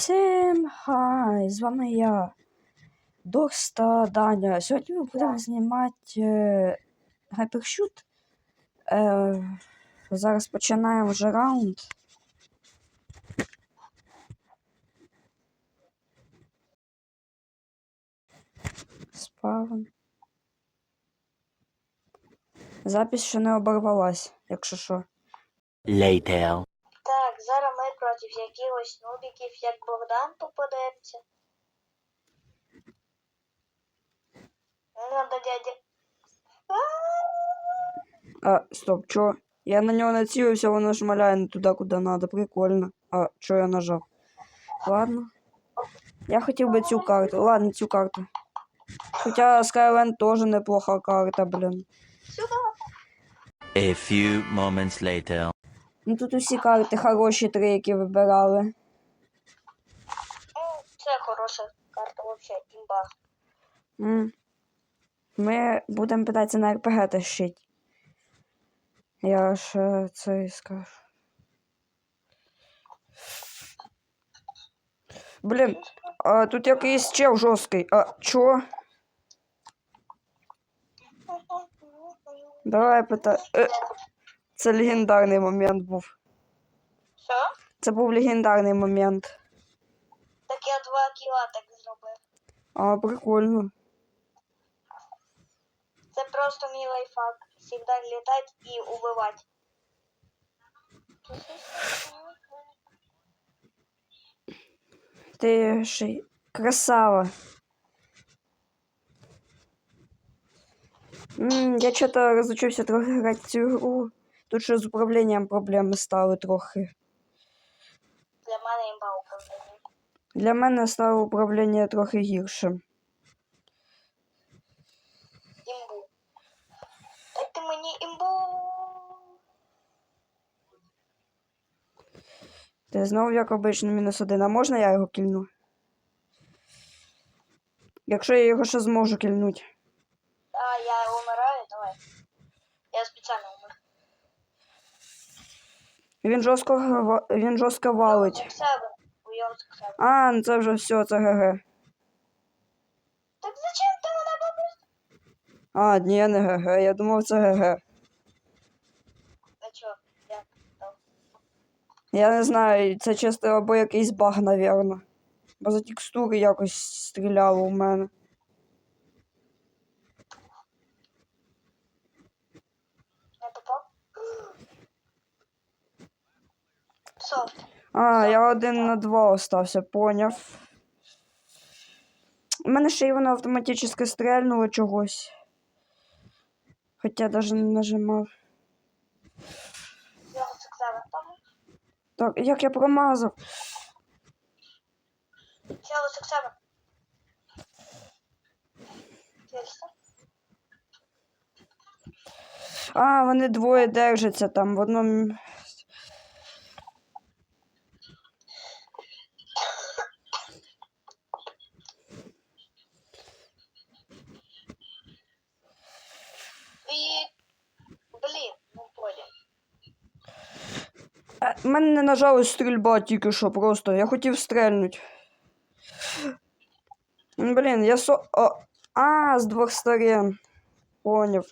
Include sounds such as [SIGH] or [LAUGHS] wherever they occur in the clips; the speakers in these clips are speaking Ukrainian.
Всім хай! З вами я, Докс та Даня. Сьогодні ми будемо знімати е. Е, зараз починаємо вже раунд. Спавн. Запись ще не оборвалась, якщо що. Later. Так, зараз проти якихось нубіків, як Богдан попадеться. Надо дядя. А, стоп, чо? Я на нього націлився, воно шмаляє не туди, куди треба. Прикольно. А, чо я нажав? Ладно. Я хотів би цю карту. Ладно, цю карту. Хоча Skyland теж неплоха карта, блін. Сюди. A few moments later. Ну тут усі карти хороші три, які вибирали. Ну, це хороша карта взагалі, імба. Ми будемо питатися на РПГ тащить. Я ж е, це і скажу. Блін, а тут якийсь чел жорсткий. А чо? Давай питай. Це легендарний момент був. Що? Це був легендарний момент. Так я два кіла так зробив. А, прикольно. Це просто мій лайфхак. Всегда літати і убивати. Ти ще красава. М, я что-то розучився трохи грати в цю гру. Тут ще з управлінням проблеми стали трохи. Для мене імба управління. Для мене стало управління трохи гіршим. Імбу. Дайте мені імбу. Ти знову, як обично, мінус один. А можна я його кільну? Якщо я його ще зможу кільнути. А, я умираю, давай. Я спеціально умер. Він жорстко, він жорстко валить. А, ну це вже все, це ГГ. Так зачем ти мене побив? А, ні, не ГГ. Я думав, це ГГ. А чо? Я не знаю, це чисто або якийсь баг, навірно. Бо за текстури якось стріляло у мене. Не попав? А, я один на два остався, поняв. У мене ще й воно автоматично стрельнуло чогось. Хоча навіть не нажимав. Так, як я промазав? Себе. Дивишся? А, вони двоє держаться там в одному. І... Блін, ну полі. Е, в мене не нажалась стрільба тільки що просто. Я хотів стрельнуть. М, Блін, я со. О, а, з двох сторон. Поняв.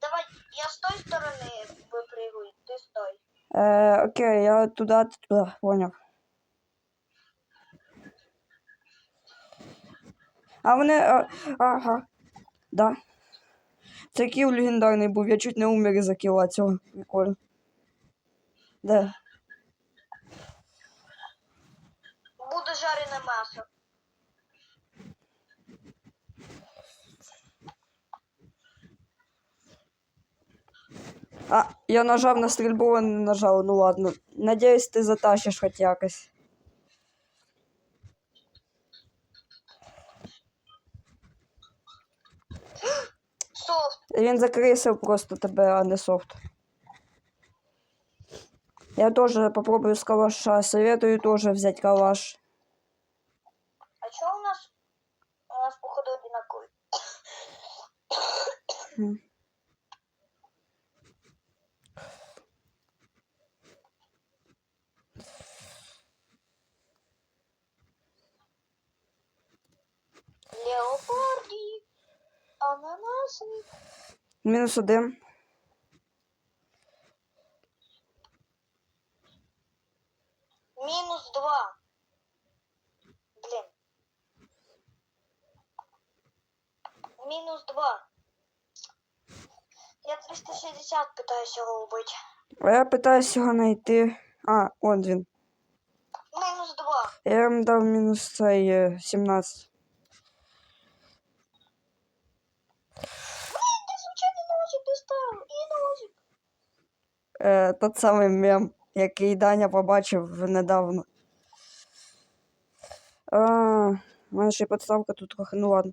Давай, я з тої сторони випригую, ти стой. Е, окей, я туди, ти туди, поняв. А вони. А, ага. Да. Це кіл легендарний був, я чуть не умер із-за кіла цього. Прикольно. Де? Буде жарене м'ясо. А, я нажав на стрільбу, а не нажав. Ну ладно. Надіюсь, ти затащиш хоч якось. Софт. Він закрисив просто тебе, а не софт. Я тоже попробую с калаша. Советую тоже взять калаш. А что у нас? У нас, походу, одинаковый. Леопарди, ананасы. Минус один. Мінус два. Блін. Мінус два. Я 360 питаюся його вбити. А я питаюся його знайти. А, он він. Мінус два. Я йому дав мінус цей е, 17. Блін, ти звичайно ножик достав. І ножик. Е, тот самий мем, який Даня побачив недавно. А, у мене ще подставка тут трохи, ну ладно.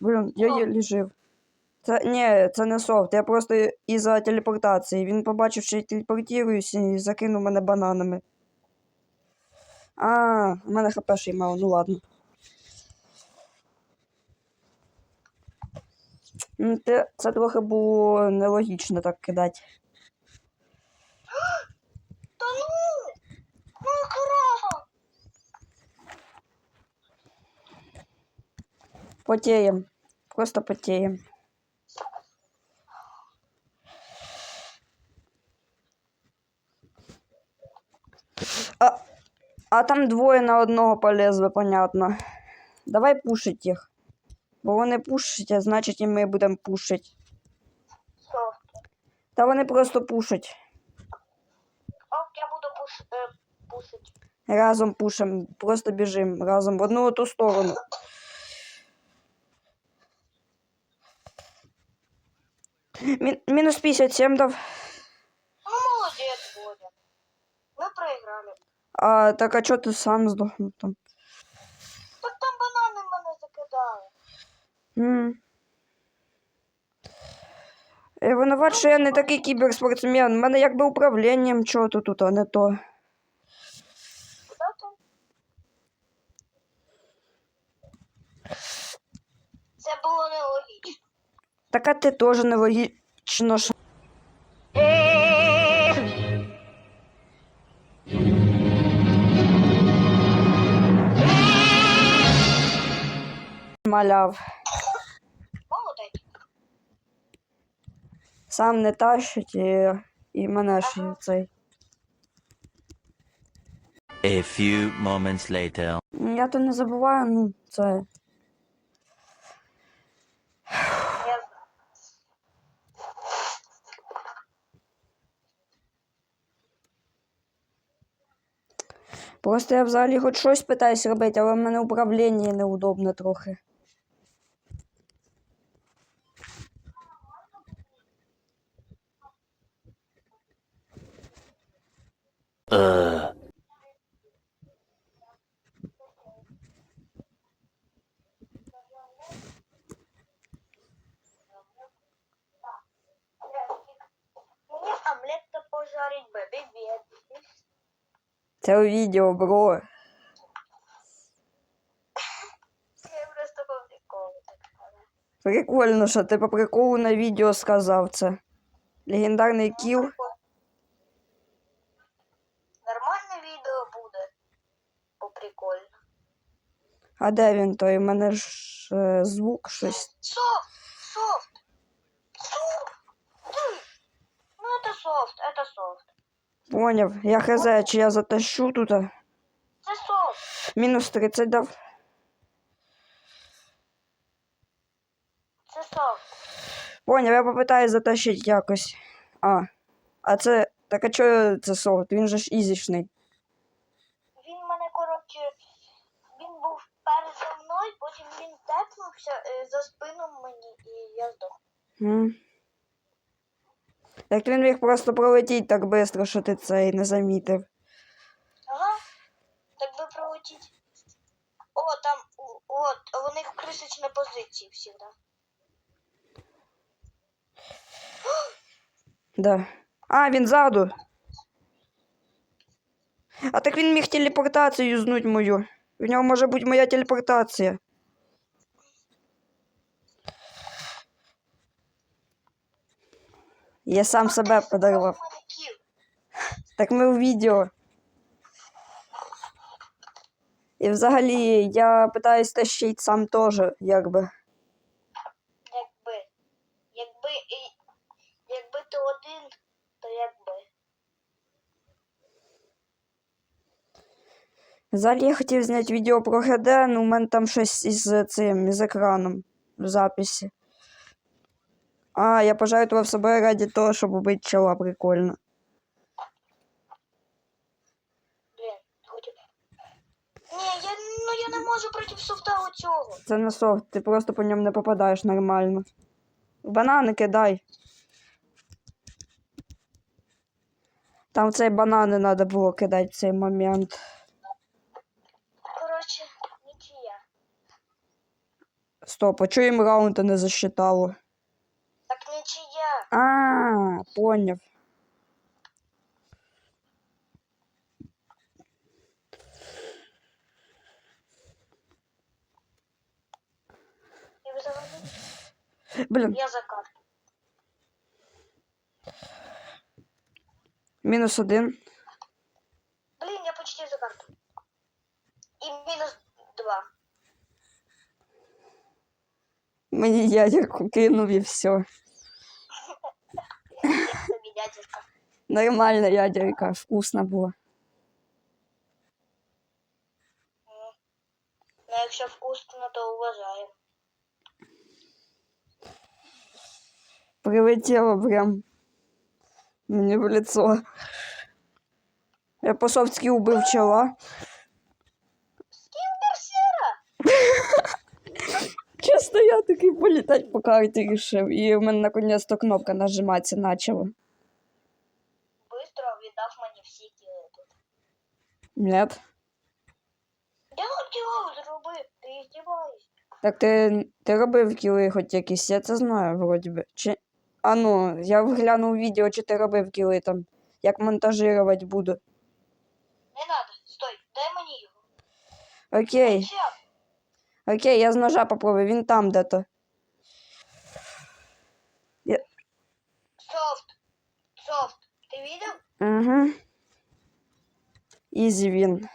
Блін, я єлі жив. Це, ні, це не софт, я просто із-за телепортації. Він побачив, що я телепортуюсь і закинув мене бананами. А, у мене хп ще й мало, ну ладно. Ну, те- Це трохи було нелогічно так кидати. Та ну! Ну, корова! Потеем. Просто потеем. А, а там двоє на одного полезли, понятно. Давай пушить їх. Бо вони пушать, а значить і ми будемо пушить. Та вони просто пушать. Ок, я буду пуш... е, пушить. Разом пушим, просто біжим разом в одну ту сторону. Мін- мінус 57 дав. Ну, молодец, Бодя. Мы проиграли. А так а чого ти сам здохнув там? Так там банани мене закидали. М. Я винуват, що я не такий кіберспортсмен. У мене якби управлінням чого-то тут, а не то. Це було нелогічно. Так а ти теж нелогічно. що- Маляв. Сам не тащить і, і мене ж цей. A few moments later. Я то не забуваю, ну, це. Просто я взагалі хоч щось питаюсь робити, але в мене управління неудобно трохи. Це у відео, бро. Я просто по приколу так сказала. Прикольно, що ти по приколу на відео сказав це. Легендарний кіл. Нормальне відео буде. По прикольно. А де він той? У мене ж е, звук щось. Софт! Софт! Софт! Ты! Ну это софт, это софт. Поняв. Я хз, чи я затащу тут. Це софт. Мінус 30 дав. Це софт. Поняв, я попитаюсь затащити якось. А. А це. Так а чого це софт? Він же ж ізішний. Він мене, коротше, він був передо мною, потім він тепнувся е, за спину мені і я здох. М. Так він міг просто пролетіти так швидко, що ти це і не замітив. Ага. Так би пролетіть. О, там, от, у них крисочна позиції завжди. [GASPS] Да. А, він ззаду. А так він міг телепортацію юзнуть мою. В нього може бути моя телепортація. Я сам себе подарував. Так ми у відео. І взагалі я питаюсь тащить сам теж, якби. Якби. Якби. Якби ти один, то якби. Взагалі я хотів зняти відео про ГД, ну у мене там щось із цим, із екраном в записі. А, я пожертвував собою раді того, щоб убити чола, прикольно. Блін, хотів. Ні, я, ну я не можу проти софта оцього. Це не софт, ти просто по ньому не попадаєш нормально. Банани кидай. Там цей банани треба було кидати в цей момент. Коротше, нічия. Стоп, а чого їм раунди не засчитало? Так нічия. А, поняв. І взагалі Блін, я за карту. мінус один. Блін, я почти за карту. І мінус два. Мені ядерку кинув і все. Нормальна ядерка, вкусна була. Ну, якщо вкусно, то уважаємо. Прилетіло прям мені в лицо. Я по совськи убив чола. [LAUGHS] Чесно, я такий політати по карті рішив. І в мене наконець-то кнопка нажиматися почала. Всі кіли тут. Нет. Я хотів зробив, ти здіваєшся. Так ти, ти робив кіли хоч якісь, я це знаю, вроді би. Чи... А ну, я глянув відео, чи ти робив кіли там. Як монтажувати буду. Не надо, стой, дай мені його. Окей, окей, я з ножа попробую, він там де-то. Софт. Софт. Ти видів? Угу. Ізі він.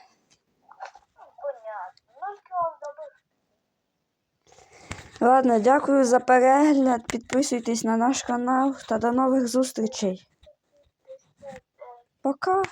Ладно, дякую за перегляд. Підписуйтесь на наш канал та до нових зустрічей. Пока.